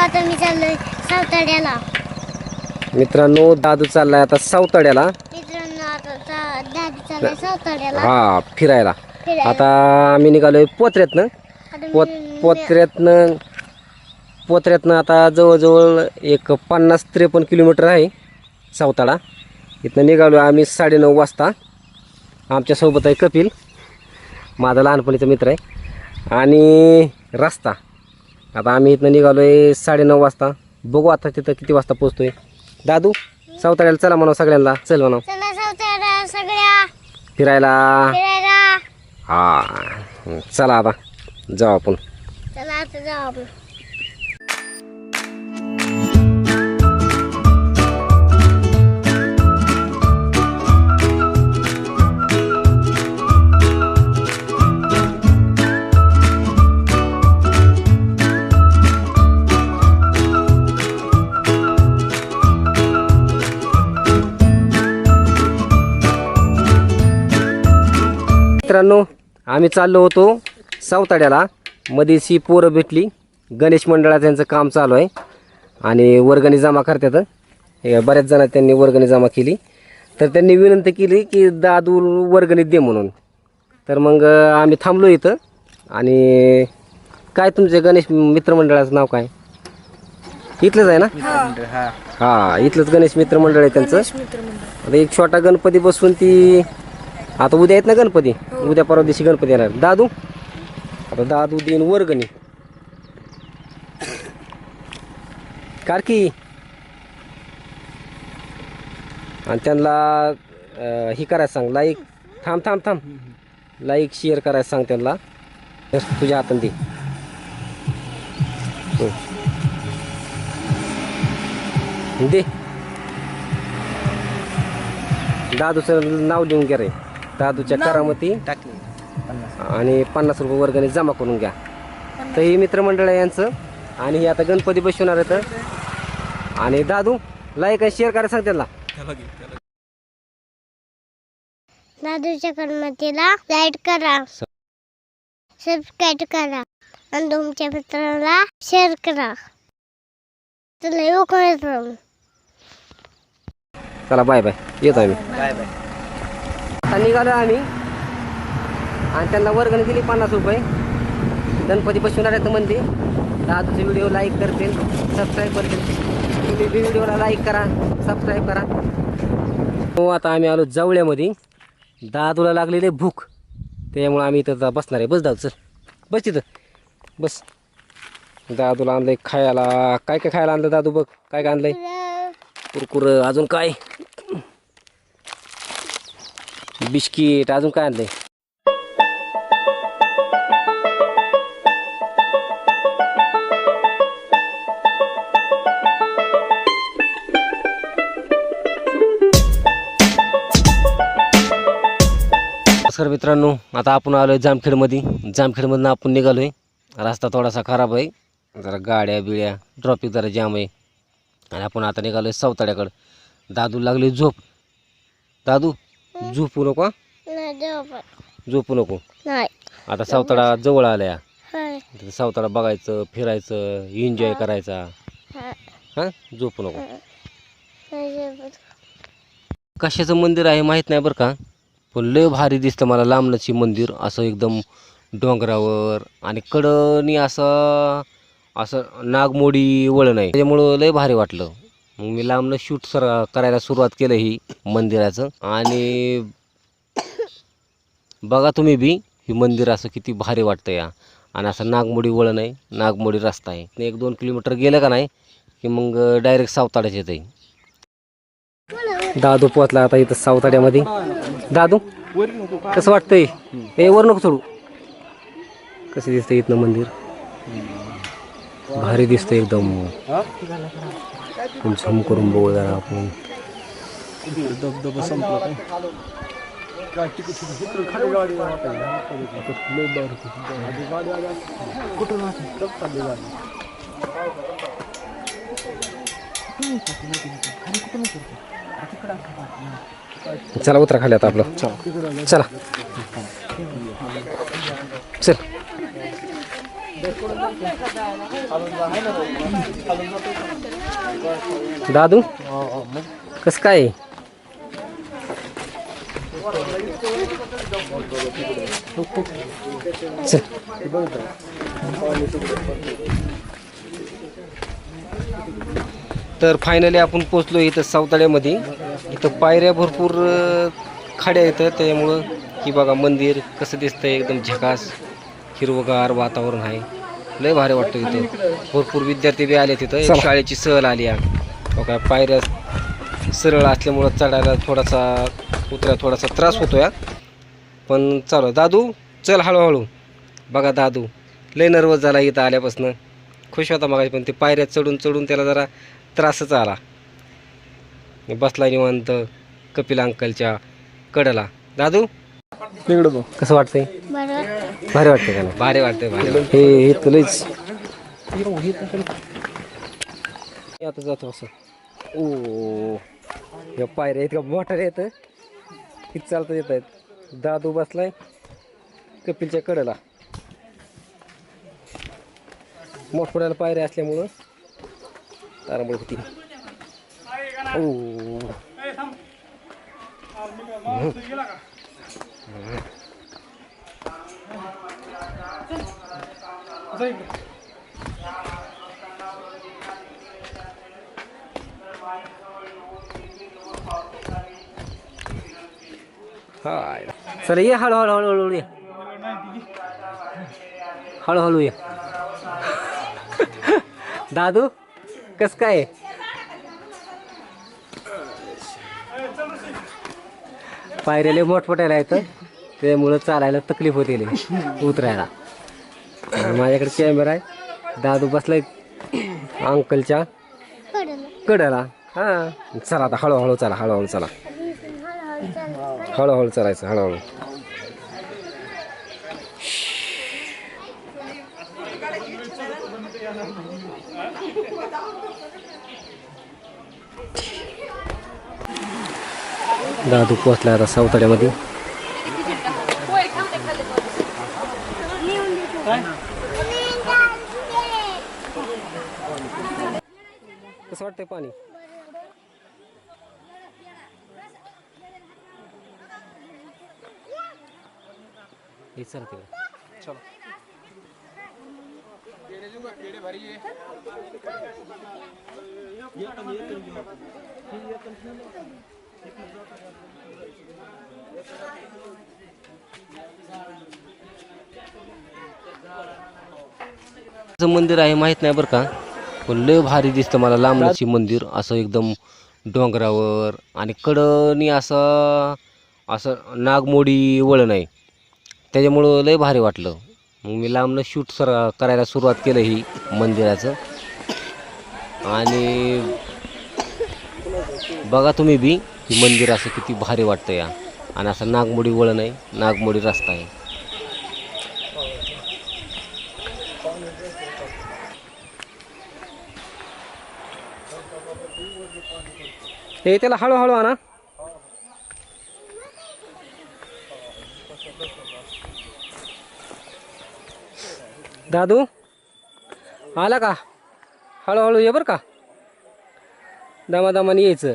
आता मी चाललोय सावताड्याला. मित्रांनो दादू चाललाय आता सावताड्याला. मित्रांनो आता चा- दादी चाललाय सावताड्याला. हा फिरायला. फिरायला. आता आम्ही निघालोय पोत्र्यातनं आता पोत मी- पोत्र्यातनं पोत्र्यातनं आता जवळजवळ एक पन्नास त्रेपन्न किलोमीटर आहे सावताडा. इथनं निघालो आम्ही साडेनऊ वाजता. आमच्यासोबत आहे कपिल. माझा लहानपणीचा मित्र आहे. आणि रस्ता. आता आम्ही इथनं निघालो आहे साडेनऊ वाजता. बघू आता तिथं किती वाजता पोचतोय दादू सावताड्याला चला म्हणा सगळ्यांना. चल म्हणा. चला सावताड्या सगळ्या. फिरायला. फिरायला. हा. चला आता. जाऊ आपण. चला आता जाऊ आपण. मित्रांनो आम्ही चाललो होतो सावताड्याला. मध्येच ही पोरं भेटली. गणेश मंडळाचं यांचं काम चालू आहे. आणि वर्गणी जमा करतात. बऱ्याच जण त्यांनी वर्गणी जमा केली. तर त्यांनी विनंती केली की दादू वर्गणी दे म्हणून. तर मग आम्ही थांबलो इथं. आणि काय तुमचे गणेश मित्रमंडळाचं नाव काय? इथलंच आहे ना? हा. इथलंच गणेश मित्रमंडळ आहे त्यांचं. एक छोटा गणपती बसवून ती आता उद्या येत ना गणपती? उद्या परवा दिवशी गणपती येणार. दादू? आता दादू देईन वर्गणी. कारकी? आणि त्यांना हे करायला सांग लाईक थांब थांब थांब. लाईक शेअर करायचं सांग त्यांना. तुझ्या हातात दे. दे. दादूचं नाव लिहून घ्या रे. दादूच्या करामती. आणि पन्नास रुपये वर्गाने जमा करून घ्या. तर हे मित्रमंडळ आहे यांचं. आणि हे आता गणपती बसवणार आहे तर आणि दादू लाईक आणि शेअर करायला सांग त्यांना. दादूच्या कर्मतीला लाईक करा. सबस्क्राईब करा. आणि तुमच्या मित्राला शेअर करा. चला येऊ? चला बाय बाय येतो आम्ही. बाय बाय निघालो आम्ही आणि त्यांना वर्गणी दिली पन्नास रुपये. गणपती बसवणार आहेत म्हणते दादूचे व्हिडिओ लाईक करतील सबस्क्राईब करतील. तुम्ही व्हिडिओला लाईक करा सबस्क्राईब करा. हो आता आम्ही आलो जवळ्यामध्ये. दादूला लागलेले भूक. त्यामुळे आम्ही इथं बसणार आहे. बस दादू चल. बस तिथं. बस. दादूला आणलंय खायला. काय काय खायला आणलं दादू बघ. काय काय आणलंय? कुरकुर. अजून काय? बिस्किट अजून काय आणलंय? नमस्कार मित्रांनो आता आपण आलोय जामखेडमध्ये. जामखेडमधनं आपण निघालोय. रस्ता थोडासा खराब आहे. जरा गाड्या बिड्या ट्रॉफिक जरा जाम आहे. आणि आपण आता निघालोय सावताड्याकडं. दादू लागले झोप. दादू झोपू नको. झोपू नको. आता सावताडा जवळ आलाय. सावताडा बघायचं फिरायचं एन्जॉय करायचा. हा. झोपू नको. कशाचं मंदिर आहे माहीत नाही बरं का? पण लय भारी दिसतं मला लांबनची मंदिर. असं एकदम डोंगरावर आणि कडनी असं असं नागमोडी वळण आहे. त्याच्यामुळं लय भारी वाटलं. मग मी लांबनं शूट सर करायला सुरुवात केलं ही मंदिराचं. आणि बघा तुम्ही बी ही मंदिर असं किती भारी वाटतं या. आणि असं नागमोडी वळण आहे नागमोडी रस्ता आहे. एक दोन किलोमीटर गेलं का नाही की मग डायरेक्ट सावताड्याच येते दादू पोहोचला आता इथं सावताड्यामध्ये. दादू कसं वाटतंय? हे वर नको सोडू कसं दिसतंय इथनं मंदिर? भारी दिसतंय एकदम. झम करून बघू जरा आपण. धबधबा संपला चला उतरा खाली आता आपलं. चला. चल. दादू? कस काय? आहे? चल. तर फायनली आपण पोचलो इथं सावताळ्यामध्ये इथं पायऱ्या भरपूर खाड्या येतात. त्याच्यामुळं की बघा मंदिर कसं दिसतंय. एकदम झकास हिरवगार वातावरण आहे. लय भारी वाटतं इथं. भरपूर विद्यार्थी बी आले तिथं. एक शाळेची सहल आली आहे. बघा पायऱ्या सरळ असल्यामुळं चढायला थोडासा उतरायला थोडासा त्रास होतोय. पण चालू आहे. दादू चल हळूहळू. बघा दादू लय नर्वस झाला इथं आल्यापासून. खुश होता मग पण ते पायऱ्या चढून चढून त्याला जरा त्रासच आला. बसला निवांत कपिल अंकलच्या कडला. दादू? कसं वाटतंय? भारी का नाही भारी वाटतंय भारी वाटतंय. हे हे आता जातो असं. ओ या पायऱ्या इतका मोठा येतं किती चालतं येत आहेत दादू बसलाय कपिलच्या कडेला. मोठमोठ्याला पायऱ्या असल्यामुळं तारांबळ होती. ओ. हाय. चला ये हळूहळू हळूहळू ये. हळूहळू ये. दादू कस काय पायऱ्याला मोठमोठ्याला येतं त्यामुळं चालायला तकलीफ होते उतरायला. आणि माझ्याकडे कॅमेरा आहे. दादू बसलाय अंकलच्या. पडलं कडेला. हां. चला आता हळूहळू चला हळूहळू चला. हळूहळू हळूहळू चालायचं हळूहळू. दादू पोचला आता सावताड्यामध्ये. कसं वाटतंय पाणी. हे चल तिकडे. चलो. मंदिर आहे माहीत नाही बरं का? पण लय भारी दिसतं मला लांबलंची मंदिर असं एकदम डोंगरावर आणि कडनी असं असं नागमोडी वळण आहे. त्याच्यामुळं लय भारी वाटलं. मग मी लांबनं शूट सर करायला सुरुवात केलं ही मंदिराचं. आणि बघा तुम्ही बी ही मंदिर असं किती भारी वाटतं या. आणि असं नागमोडी वळण आहे नागमोडी रस्ता आहे. हे त्याला हळूहळू आणा. दादू आला का? हळूहळू ये बरं का. दमादमाने यायचं.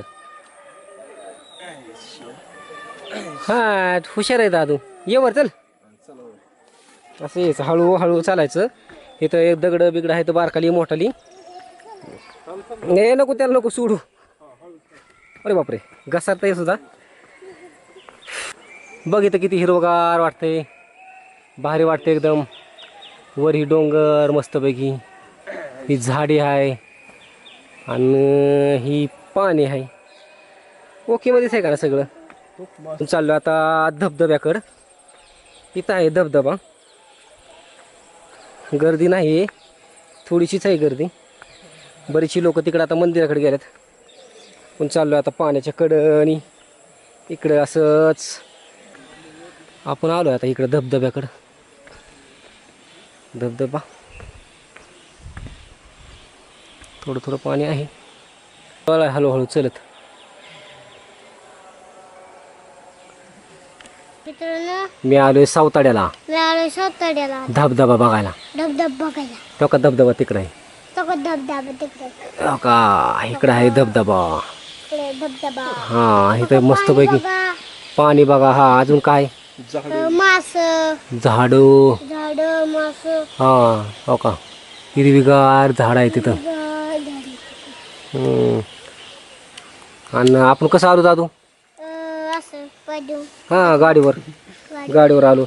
हा हुशार आहे दादू. ये वर चल. असं यायचं हळूहळू चालायचं. इथं एक दगड बिगड आहे तर बारकाली मोठाली. नको त्याला नको सोडू. अरे बापरे घसारता सुद्धा? बघ इथं किती हिरवगार वाटतंय. भारी वाटते एकदम. वर ही डोंगर मस्तपैकी. ही झाडी आहे आणि ही पाणी आहे ओकेमध्येच आहे का ना सगळं? चाललो आता धबधब्याकडं इथं आहे धबधबा. गर्दी नाही आहे थोडीशीच आहे गर्दी. बरीचशी लोक तिकडं आता मंदिराकडे गेल्यात पण चाललो आता पाण्याच्या कडं इकडं असंच आपण आलो आता इकडं धबधब्याकडं. धबधबा. थोडं थोडं पाणी आहे. चला हळूहळू चलत. मी आलोय सावताड्याला. धबधबा बघायला. धबधब बघायला. तो का धबधबा तिकडे आहे? सगळं धबधबा तिकडे का इकडे आहे धबधबा? इकडे धबधबा. हा इथं मस्तपैकी पाणी बघा. हा अजून काय? मास. झाडं. झाड मास. हा हो का? हिरवीगार झाड आहे तिथं. आणि आपण कसं आलो दादू? हा गाडीवर. गाडीवर आलो.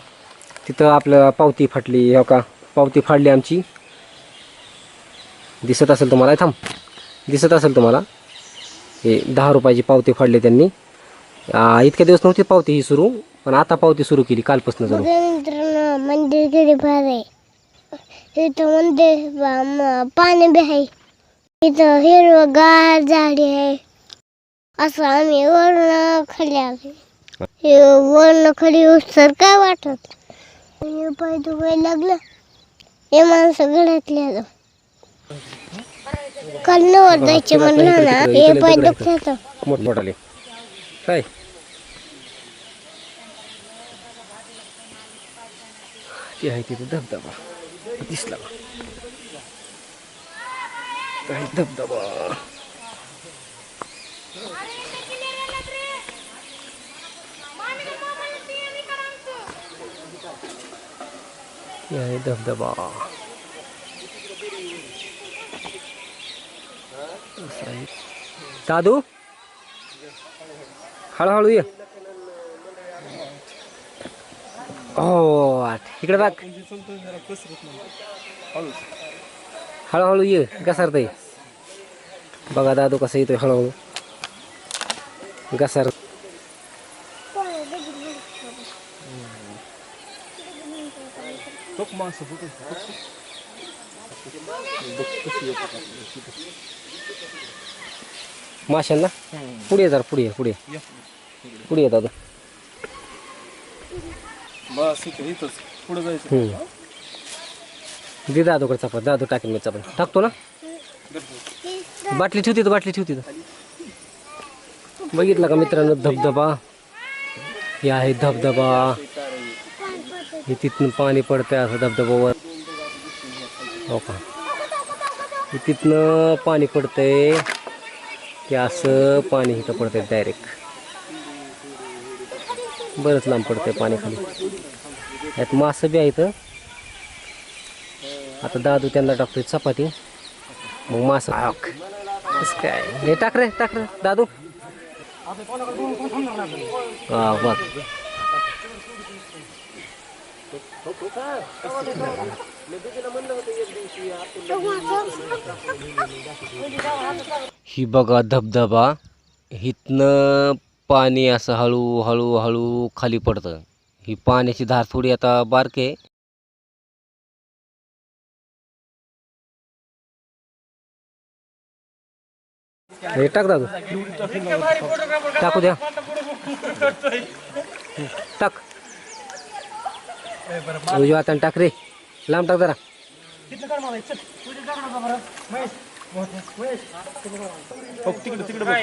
तिथं आपलं पावती फाटली हो का? पावती फाडली आमची. दिसत असेल तुम्हाला? थांब. दिसत असेल तुम्हाला? हे दहा रुपयाची पावती फाडली त्यांनी. इतके इतक्या दिवस नव्हती पावती ही सुरू पण आता पावती सुरू केली कालपासून मंदिर किती भारी. आहे इथं मंदिर बा- पाणी बी आहे. इथं हिरवगार गार आहे. असं आम्ही वर्ण खाली आले हे वर्ण खाली सर काय वाटत? हे पाय दुखायला लागलं. हे माणसं घरातले आलं. काल नवर जायचे म्हणलं ना हे पाय दुखत मोठमोठाले काय? ती आहे तिथे धबधबा. दिसला? काय धबधबा? आहे धबधबा. असं आहे. दादू हळूहळू ये हो आठ. इकडे बघ हळूहळू ये घसारतय बघा दादू कसं येतोय हळूहळू घसार टोक माणसं होतो माशांना पुढे ये जरा पुढे ये, पुढे. ये. पुढे ये दादू बस इथे इथंच. पुढे जायचं. दे दादूकडे चपात. दादू टाकेल मी चपात. टाकतो ना? बाटली ठेवती तर बाटली ठेवती तर बघितला का मित्रांनो? धबधबा. हे आहे धबधबा. हे तिथून पाणी पडतंय असं धबधबावर हो का? तिथनं पाणी पडतंय. की असं पाणी इथं पडतंय डायरेक्ट बरंच लांब पडतंय पाणी खाली. यात मासं बी आहेत. आता दादू त्यांना टाकतोय चपाती. मग मासं. काय? हे टाक रे टाक रे दादू. हा बघ. ही बघा धबधबा. हिथनं पाणी असं हळू हळू हळू खाली पडतं. ही पाण्याची धार थोडी आता बारके आहे. हे टाक दादू. टाकू द्या. टाक. उजवा हाताने टाक रे. लांब टाक जरा. हो तिकडे तिकडे बघ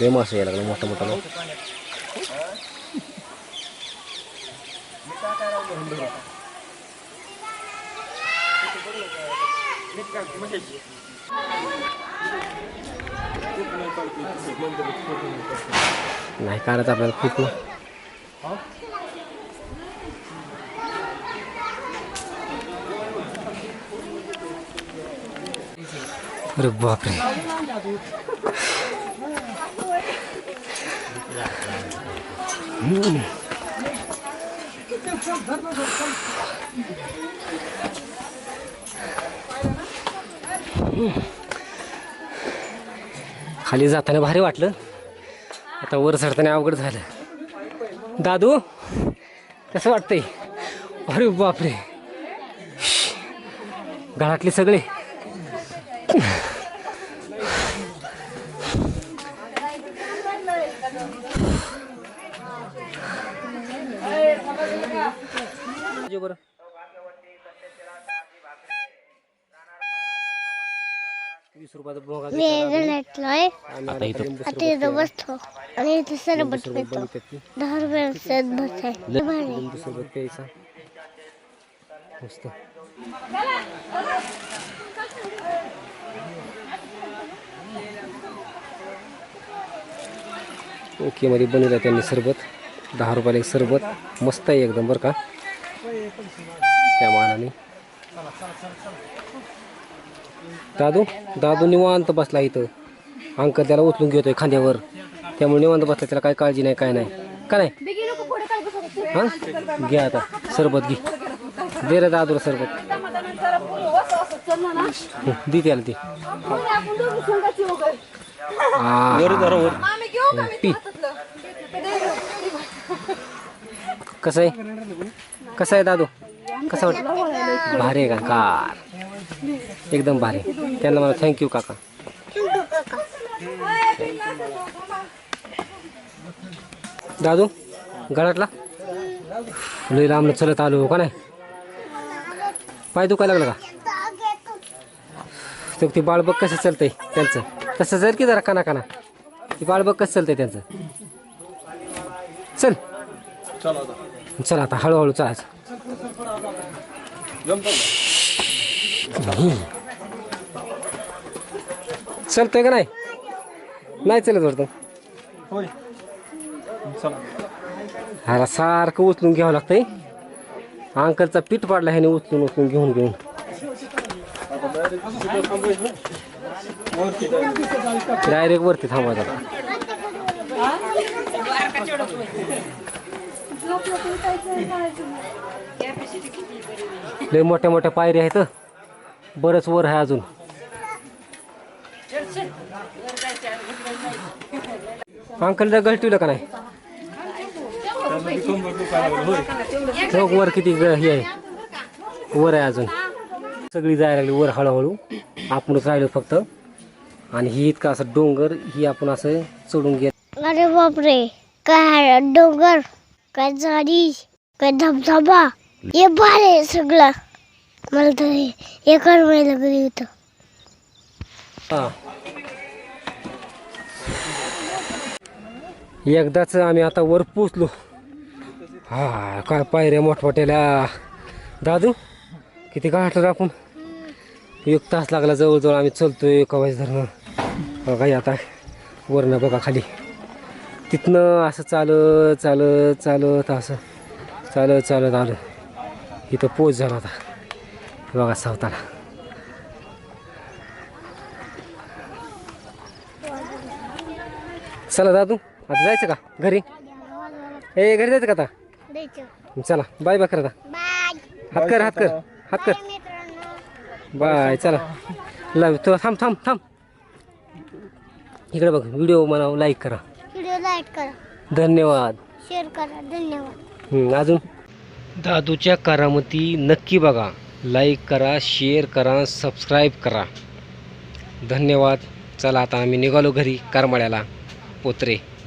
लय मासे यायला लागला मोठा मोठा ना. नाही काढत आपल्याला खूप ना. अरे बापरे. खाली जाताना भारी वाटलं. आता वर चढताना अवघड झालं. दादू कसं वाटतंय? अरे बापरे. घरातले सगळे. जो बरं. रुपयाचा भोगा आणि आता इथं आता इथं बसतो. आणि इथं सरबत पितो बनवतात ती दहा रुपयाला सरबत आहे भारी. लिंबू सरबत प्यायचा. मस्त. ओके मध्ये बनवलं त्यांनी सरबत. दहा रुपयाला एक सरबत. मस्त आहे एकदम बरं का? त्या मानाने. दादू दादू निवांत बसला इथं. अंकल त्याला उचलून घेतोय खांद्यावर. त्यामुळे निवांत बसला त्याला काय काळजी नाही काय नाही. का नाही? हा? घे आता सरबत घे. दे रे दादूला सरबत. दे त्याला ते. पी. कसं आहे? कसं आहे दादू? कसं वाटतं भारी आहे का? कार एकदम भारी. त्यांना मला थँक्यू काका. दादू गळ्यातला लई लांब चलत आलो का नाही? पाय दुखायला लागला का? ते ते बाळबग कसं चालतंय त्यांचं? तसं जर की जरा काना काना ते बाळबग कसं चालतंय त्यांचं? चल. चला आता चल. हळूहळू चालायचं जमतं चलतंय का नाही? नाही चलत वाटतं. होय. ह्याला सारखं उचलून घ्यावं लागतंय. अंकलचा पीठ पाडला ह्याने उचलून उचलून घेऊन घेऊन. डायरेक्ट वरती थांबायचं आता. लय मोठ्या मोठ्या पायऱ्या आहेत बरंच वर आहे अजून. अंकल गलटीलं का नाही? बघ वर किती ग- हे आहे? वर आहे अजून. सगळी जायला लागली वर हळूहळू. आपणच राहिलो फक्त. आणि ही इतका असं डोंगर ही आपण असं चढून गेलो अरे बापरे. काय डोंगर? काय झाडी? काय धबधबा? हे भारी आहे सगळं. मला तर हे हे करवायला लागली होतं हा. एकदाच आम्ही आता वर पोचलो हा काय पायऱ्या मोठमोठ्याला दादू किती गाठलं आपण? एक तास लागला जवळजवळ आम्ही चलतोय कवायच धरणं बघा आता वरणं बघा खाली. तिथनं असं चालत चालत चालत असं चालत चालत आलं. इथं पोच झाला आता. बघा सावताला. चला दादू. आता जायचं का? घरी? ए घरी जायचं का आता? चला बाय बाय कर आता हात कर हात कर हात कर. बाय चला. लाव तो थांब थांब थांब. इकडे बघ व्हिडिओ मला लाईक करा. व्हिडिओ लाईक करा. धन्यवाद. शेअर करा. धन्यवाद. हम्म, अजून? दादूच्या करामती नक्की बघा. लाईक करा शेअर करा सबस्क्राईब करा. धन्यवाद. चला आता आम्ही निघालो घरी करमाळ्याला. पोत्रे.